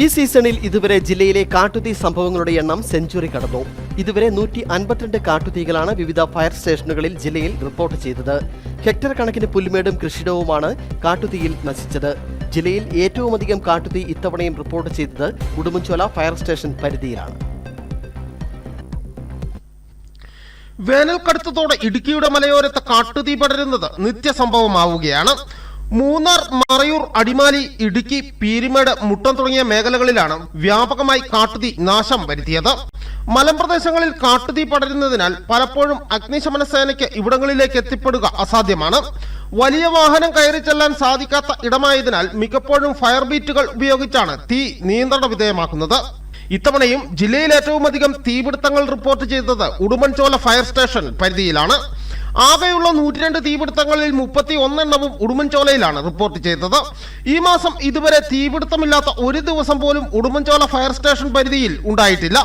ഈ സീസണിൽ ഇതുവരെ ജില്ലയിലെ കാട്ടുതീ സംഭവങ്ങളുടെ എണ്ണം സെഞ്ചുറി കടന്നു. ഇതുവരെ നൂറ്റി അൻപത്തിരണ്ട് കാട്ടുതീകളാണ് വിവിധ ഫയർ സ്റ്റേഷനുകളിൽ ജില്ലയിൽ റിപ്പോർട്ട് ചെയ്തത്. ഹെക്ടർ കണക്കിന് പുൽമേടും കൃഷിയിടവുമാണ് കാട്ടുതീയിൽ നശിച്ചത്. ജില്ലയിൽ ഏറ്റവുമധികം കാട്ടുതീ ഇത്തവണയും റിപ്പോർട്ട് ചെയ്തത് ഉടുമ്പൻചോല ഫയർ സ്റ്റേഷൻ പരിധിയിലാണ്. വേനൽക്കടുത്തതോടെ ഇടുക്കിയുടെ മലയോരത്ത് കാട്ടുതീ പടരുന്നത് നിത്യസംഭവമാവുകയാണ്. മൂന്നാർ മറയൂർ അടിമാലി ഇടുക്കി പീരിമേട് മുട്ടം തുടങ്ങിയ മേഖലകളിലാണ് വ്യാപകമായി കാട്ടുതീ നാശം വരുത്തിയത്. മലമ്പ്രദേശങ്ങളിൽ കാട്ടുതീ പടരുന്നതിനാൽ പലപ്പോഴും അഗ്നിശമന സേനയ്ക്ക് ഇവിടങ്ങളിലേക്ക് എത്തിപ്പെടുക അസാധ്യമാണ്. വലിയ വാഹനം കയറി ചെല്ലാൻ സാധിക്കാത്ത ഇടമായതിനാൽ മിക്കപ്പോഴും ഫയർ ബീറ്റുകൾ ഉപയോഗിച്ചാണ് തീ നിയന്ത്രണ വിധേയമാക്കുന്നത്. ഇത്തവണയും ജില്ലയിൽ ഏറ്റവുമധികം തീപിടുത്തങ്ങൾ റിപ്പോർട്ട് ചെയ്തത് ഉടുമ്പൻചോല ഫയർ സ്റ്റേഷൻ പരിധിയിലാണ്. ആകെയുള്ള നൂറ്റിരണ്ട് തീപിടുത്തങ്ങളിൽ മുപ്പത്തി ഒന്നെണ്ണവും ഉടുമ്പൻചോലയിലാണ് റിപ്പോർട്ട് ചെയ്തത്. ഈ മാസം ഇതുവരെ തീപിടുത്തമില്ലാത്ത ഒരു ദിവസം പോലും ഉടുമ്പൻചോല ഫയർ സ്റ്റേഷൻ പരിധിയിൽ ഉണ്ടായിട്ടില്ല.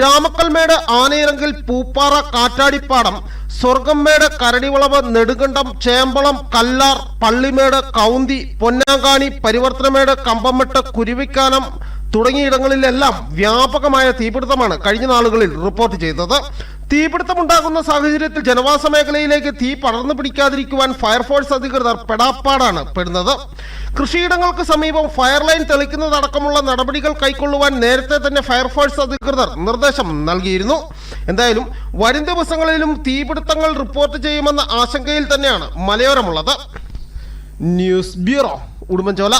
രാമക്കൽമേട് ആനയിറങ്കിൽ പൂപ്പാറ കാറ്റാടിപ്പാടം സ്വർഗംമേട് കരടിവളവ് നെടുകണ്ടം ചേമ്പളം കല്ലാർ പള്ളിമേട് കൗന്തി പൊന്നാങ്കാണി പരിവർത്തനമേട് കമ്പമെട്ട് കുരുവിക്കാനം തുടങ്ങിയിടങ്ങളിലെല്ലാം വ്യാപകമായ തീപിടുത്തമാണ് കഴിഞ്ഞ നാളുകളിൽ റിപ്പോർട്ട് ചെയ്തത്. തീപിടുത്തമുണ്ടാകുന്ന സാഹചര്യത്തിൽ ജനവാസ മേഖലയിലേക്ക് തീ പടർന്നു പിടിക്കാതിരിക്കുവാൻ ഫയർഫോഴ്സ് അധികൃതർ പെടാപ്പാടാണ് പെടുന്നത്. കൃഷിയിടങ്ങൾക്ക് സമീപം ഫയർ ലൈൻ തെളിക്കുന്നതടക്കമുള്ള നടപടികൾ കൈക്കൊള്ളുവാൻ നേരത്തെ തന്നെ ഫയർഫോഴ്സ് അധികൃതർ നിർദ്ദേശം നൽകിയിരുന്നു. എന്തായാലും വരും ദിവസങ്ങളിലും തീപിടുത്തങ്ങൾ റിപ്പോർട്ട് ചെയ്യുമെന്ന ആശങ്കയിൽ തന്നെയാണ് മലയോരമുള്ളത്. News bureau Udumbanchola.